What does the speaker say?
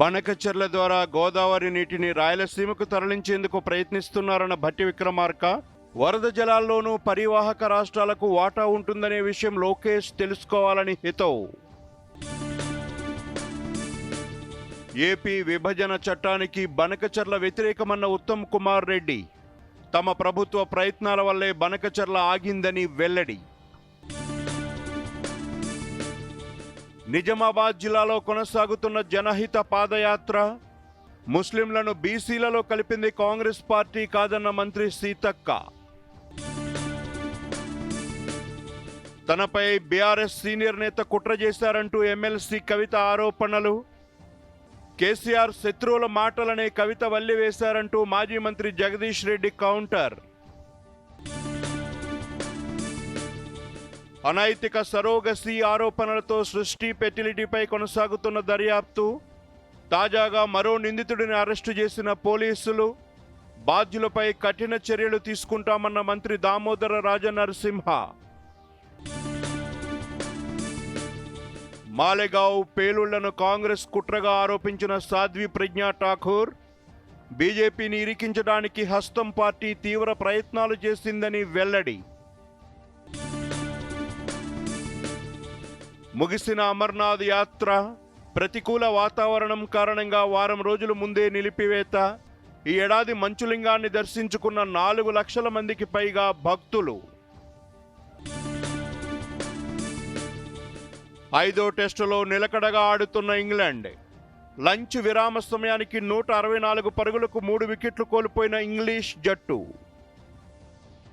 బనకచెర్ల ద్వారా గోదావరి నీటిని రాయలసీమకు తరలించేందుకు ప్రయత్నిస్తున్నారన్న భట్టి విక్రమార్క వరద జలాల్లోనూ పరివాహక రాష్ట్రాలకు వాటా ఉంటుందనే విషయం లోకేష్ తెలుసుకోవాలని హితవు. ఏపీ విభజన చట్టానికి బనకచర్ల వ్యతిరేకమన్న ఉత్తమ్ కుమార్ రెడ్డి తమ ప్రభుత్వ ప్రయత్నాల వల్లే బనకచర్ల ఆగిందని వెల్లడి. నిజామాబాద్ జిల్లాలో కొనసాగుతున్న జనహిత పాదయాత్ర ముస్లింలను బీసీలలో కలిపింది కాంగ్రెస్ పార్టీ కాదన్న మంత్రి సీతక్క. తనపై బీఆర్ఎస్ సీనియర్ నేత కుట్ర చేశారంటూ ఎమ్మెల్సీ కవిత ఆరోపణలు. కేసీఆర్ శత్రువుల మాటలనే కవిత వల్లి వేశారంటూ మాజీ మంత్రి జగదీష్ రెడ్డి కౌంటర్. అనైతిక సరోగసి ఆరోపణలతో సృష్టి పెటిలిటీపై కొనసాగుతున్న దర్యాప్తు తాజాగా మరో నిందితుడిని అరెస్టు చేసిన పోలీసులు బాధ్యులపై కఠిన చర్యలు తీసుకుంటామన్న మంత్రి దామోదర రాజనరసింహ. మాలెగావ్ పేలుళ్ళను కాంగ్రెస్ కుట్రగా ఆరోపించిన సాధ్వి ప్రజ్ఞా ఠాకూర్ బీజేపీని ఇరికించడానికి హస్తం పార్టీ తీవ్ర ప్రయత్నాలు చేసిందని వెల్లడి. ముగిసిన అమర్నాథ్ యాత్ర ప్రతికూల వాతావరణం కారణంగా వారం రోజుల ముందే నిలిపివేత. ఈ ఏడాది మంచులింగాన్ని దర్శించుకున్న నాలుగు లక్షల మందికి పైగా భక్తులు. ఐదో టెస్టులో నిలకడగా ఆడుతున్న ఇంగ్లాండ్. లంచ్ విరామ సమయానికి నూట అరవై నాలుగు పరుగులకు మూడు వికెట్లు కోల్పోయిన ఇంగ్లీష్ జట్టు.